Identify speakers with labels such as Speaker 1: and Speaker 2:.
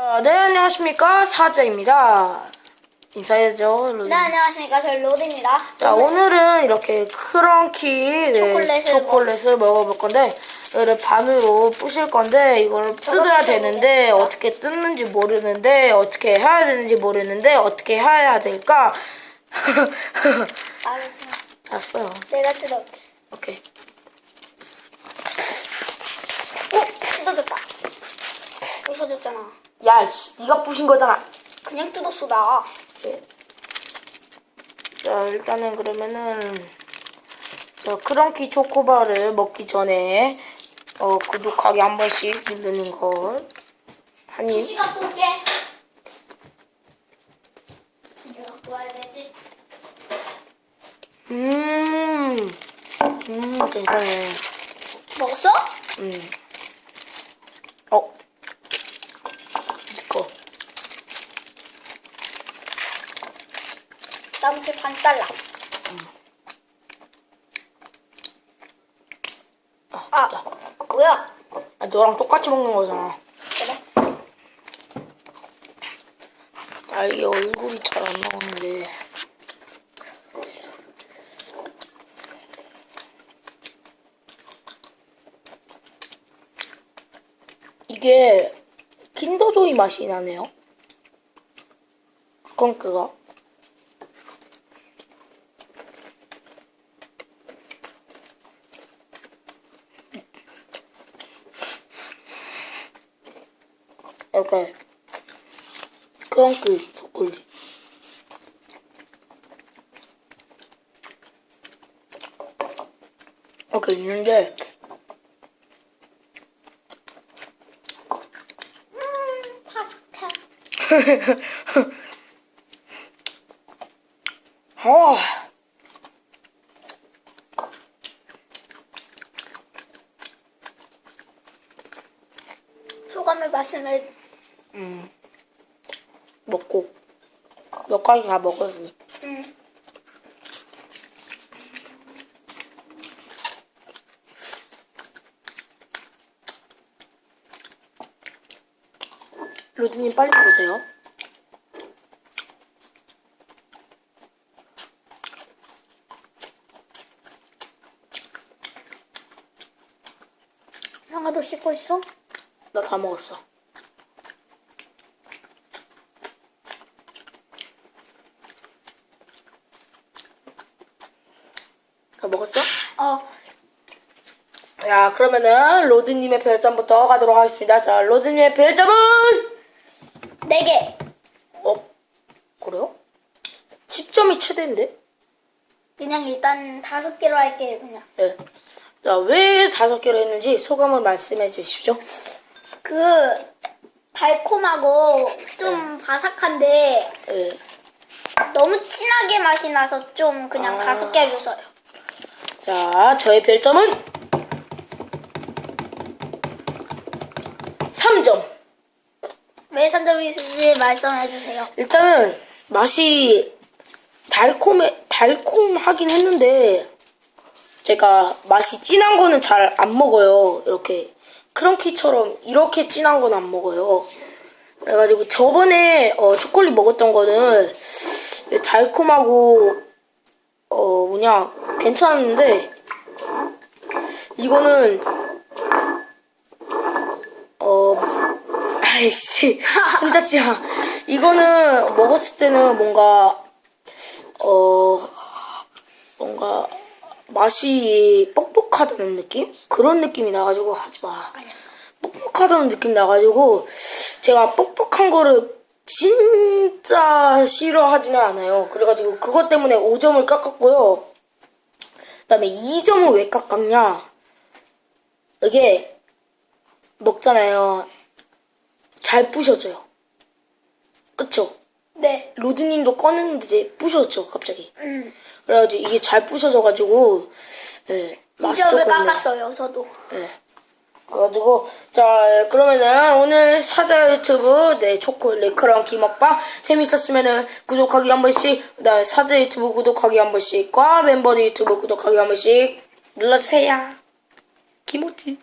Speaker 1: 아, 네, 안녕하십니까. 사자입니다. 인사해야죠. 로드.
Speaker 2: 네 안녕하십니까 저는 로드입니다.
Speaker 1: 자, 오늘은 이렇게 크런키 네,
Speaker 2: 초콜릿을
Speaker 1: 초콜릿을 먹어볼 건데, 이거를 반으로 부실 건데, 이걸 뜯어야 되는데. 어떻게 뜯는지 모르는데, 어떻게 해야 되는지 모르는데, 어떻게 해야 될까?
Speaker 2: 알았어.
Speaker 1: 알았어요.
Speaker 2: 내가 뜯어올게.
Speaker 1: 오케이.
Speaker 2: 어? 뜯어졌다. 부서졌잖아.
Speaker 1: 야, 씨, 네가 부신 거잖아.
Speaker 2: 그냥 뜯었어 나.
Speaker 1: 네. 자, 일단은 그러면은 저 크런키 초코바를 먹기 전에 어, 구독하기 한 번씩 누르는 걸. 한 입.
Speaker 2: 시간 볼게. 이거 갖고 와야 되지.
Speaker 1: 음, 음, 괜찮네.
Speaker 2: 먹었어?
Speaker 1: 음. 어, 이거.
Speaker 2: 나한테 반 잘라. 아,
Speaker 1: 자.
Speaker 2: 뭐야?
Speaker 1: 아, 너랑 똑같이 먹는 거잖아.
Speaker 2: 그래?
Speaker 1: 아, 이게 얼굴이 잘 안 나오는데. 이게 킨더조이 맛이 나네요. 컹크가. 약간 컹크 초콜릿. 이렇게 있는데
Speaker 2: 음, 파스타.
Speaker 1: 아,
Speaker 2: 소감을 말씀해.
Speaker 1: 음, 먹고 몇 가지 다 먹었으니
Speaker 2: 음.
Speaker 1: 로드님 빨리 보세요.
Speaker 2: 형아도 씻고 있어?
Speaker 1: 나 다 먹었어. 다 먹었어?
Speaker 2: 어.
Speaker 1: 야, 그러면은 로드님의 별점부터 가도록 하겠습니다. 자, 로드님의 별점은
Speaker 2: 네 개.
Speaker 1: 어 그래요? 10점이 최대인데?
Speaker 2: 그냥 일단 다섯 개로 할게 그냥.
Speaker 1: 네. 자, 왜 다섯 개로 했는지 소감을 말씀해 주십시오.
Speaker 2: 그 달콤하고 좀 바삭한데
Speaker 1: 네.
Speaker 2: 너무 진하게 맛이 나서 좀 그냥
Speaker 1: 아.
Speaker 2: 다섯 개 주세요.
Speaker 1: 자, 저의 별점은 3점.
Speaker 2: 왜 산점인지 말씀해 주세요.
Speaker 1: 일단은 맛이 달콤해 달콤하긴 했는데 제가 맛이 진한 거는 잘 안 먹어요. 이렇게 크런키처럼 이렇게 진한 건 안 먹어요. 그래가지고 저번에 어, 초콜릿 먹었던 거는 달콤하고 어 뭐냐 괜찮았는데 이거는 어 아이씨 혼자 찌야 이거는 먹었을 때는 뭔가 어 뭔가 맛이 뻑뻑하다는 느낌 그런 느낌이 나가지고 하지마
Speaker 2: 알겠어.
Speaker 1: 뻑뻑하다는 느낌 나가지고 제가 뻑뻑한 거를 진짜 싫어하지는 않아요. 그래가지고 그것 때문에 5점을 깎았고요. 그다음에 2점은 왜 깎았냐? 이게 먹잖아요. 잘 부셔져요. 그쵸?
Speaker 2: 네.
Speaker 1: 로드님도 꺼냈는데 부셔졌죠, 갑자기.
Speaker 2: 음.
Speaker 1: 그래가지고 이게 잘 부셔져가지고 예, 맛이
Speaker 2: 2점을
Speaker 1: 조금
Speaker 2: 깎았어요. 저도.
Speaker 1: 네. 그래가지고 자 그러면은 오늘 사자 유튜브 네 초콜릿 크런키 먹방 재밌었으면은 구독하기 한 번씩 그다음에 사자 유튜브 구독하기 한 번씩과 멤버들 유튜브 구독하기 한 번씩 눌러주세요. 김호지.